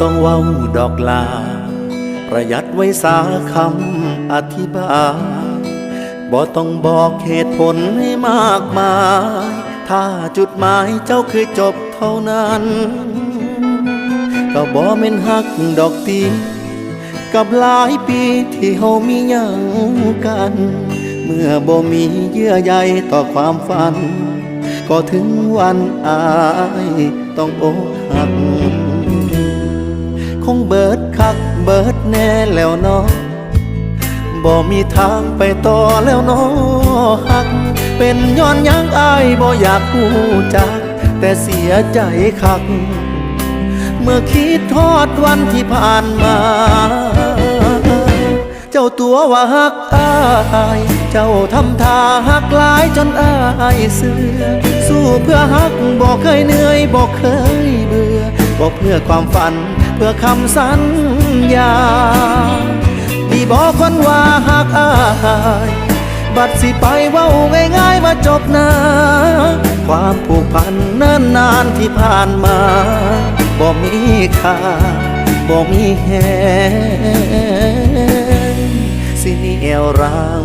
ต้องเว้าดอกลา ประหยัดไว้สาคำอธิบายบ่ต้องบอกเหตุผลให้มากมาย ถ้าจุดหมายเจ้าคือจบเท่านั้น ก็บ่แม่นฮักดอกตีกับหลายปีที่เฮามียังกัน เมื่อบ่มีเยื่อใยต่อความฝัน ก็ถึงวันอายต้องอกหัก คงเบิดคักเบิดแน่แล้วเนาะบ่มีทางไปต่อแล้วเนาะหัก เป็นย้อนยังอายบ่อยากพูจัก แต่เสียใจคัก เมื่อคิดทอดวันที่ผ่านมา เจ้าตัวว่าหักอาย เจ้าทำท่าหักหลายจนอายเสือสู้เพื่อหักบอกเคยเหนื่อยบอกเคยเบื่อ บอกเพื่อความฝันเพื่อคำสัญญาที่บอกคนว่าหักอายบัดสิไปว้าง่ายๆว่าจบนะความผูกพันเนิ่นนานที่ผ่านมาบ่มีค่าบ่มีแหงสิเหนียวรัง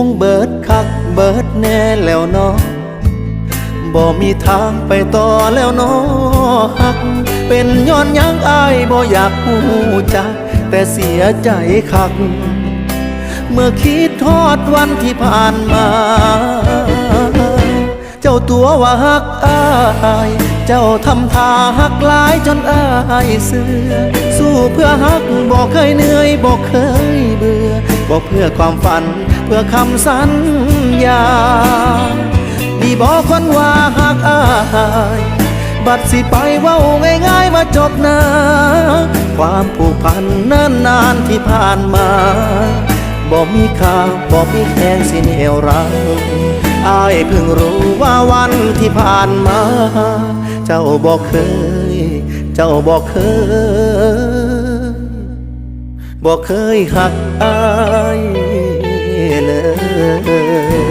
คงเบิดคักเบิดแน่แล้วเนาะบ่มีทางไปต่อแล้วเนาะฮัก เป็นย้อนยังอายบ่อยากพูจัก แต่เสียใจคัก เมื่อคิดทอดวันที่ผ่านมา เจ้าตัวว่าฮักอาย เจ้าทำท่าฮักหลายจนอายเสือ สู้เพื่อฮักบอกเคยเหนื่อยบอกเคยเบื่อบอกเพื่อความฝัน เพื่อคำสัญญา ดีบอกคนว่าฮักอาย บัดสิไปเว้าง่ายๆว่าจบนะความผูกพันเนิ่นนานที่ผ่านมาบ่มีค่าบ่มีแข่งสิเหนียวรังอายเพิ่งรู้ว่าวันที่ผ่านมา เจ้าบอกเคย เจ้าบอกเคยบอกเคยหักอาย Father.